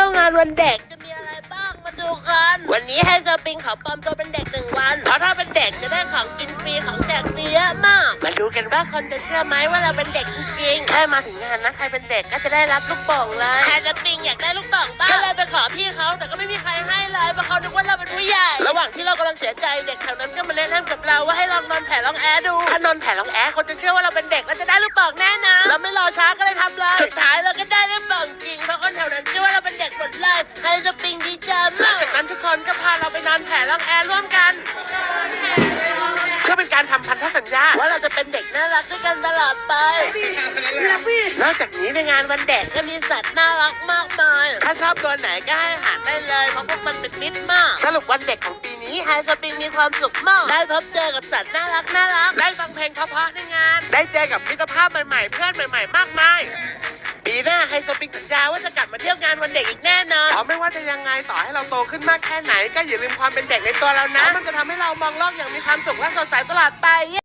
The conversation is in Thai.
ที่ยวงานวันเด็กจะมีอะไรบ้างมาดูกัน วันนี้ให้เซอร์ปิงเขาปลอมตัวเป็นเด็กหนึ่งวันเพราะถ้าเป็นเด็กจะได้ของกินฟรีของแจกฟรีเยอะมาก มาดูกันว่าคนจะเชื่อไหมว่าเราเป็นเด็กจริงๆแค่มาถึงงานนะใครเป็นเด็กก็จะได้รับลูกโป่งเลยใครจะปิงอยากได้ลูกโป่งบ้างก็เลยไปขอพี่เขาแต่ก็ไม่มีใครให้เลยเพราะเขาคิดว่าเราเป็นผู้ใหญ่ระหว่างที่เรากำลังเสียใจเด็กแถวนั้นก็มาแนะนำกับเราว่าให้ลองนอนแผ่ลองแอดูถ้านอนแผ่ลองแอคนจะเชื่อว่าเราเป็นเด็กแล้วจะได้ลูกโป่งแน่นะเราไม่รอช้า เป็นเด็กหมดเลยใครจะปิงดีใจมากจากนั้นทุกคนก็พาเราไปนอนแผ่ลองแอร่วมกันเพื่อเป็นการทำพันธสัญญาว่าเราจะเป็นเด็กน่ารักด้วยกันตลอดไป นอกจากนี้ในงานวันเด็กก็มีสัตว์น่ารักมากมาย ถ้าชอบตัวไหนก็ให้อาหารได้เลยเพราะพวกมันเป็นมิตรมาก สรุปวันเด็กของปีนี้ไฮสปริงมีความสุขมาก ได้พบเจอกับสัตว์น่ารักน่ารัก ได้ฟังเพลงเพราะๆในงาน ได้เจอกับมิตรภาพใหม่ๆ เพื่อนใหม่ ๆ มากมายปีหน้า ไฮสปริงสัญญาว่าจะกลับมาเที่ยวงานวันเด็กอีกแน่นอนเพราะไม่ว่าจะยังไงต่อให้เราโตขึ้นมากแค่ไหน ก็อย่าลืมความเป็นเด็กในตัวเรานะเพราะมันจะทำให้เรามองโลกอย่างมีความสุขและสดใสตลอดไปเย้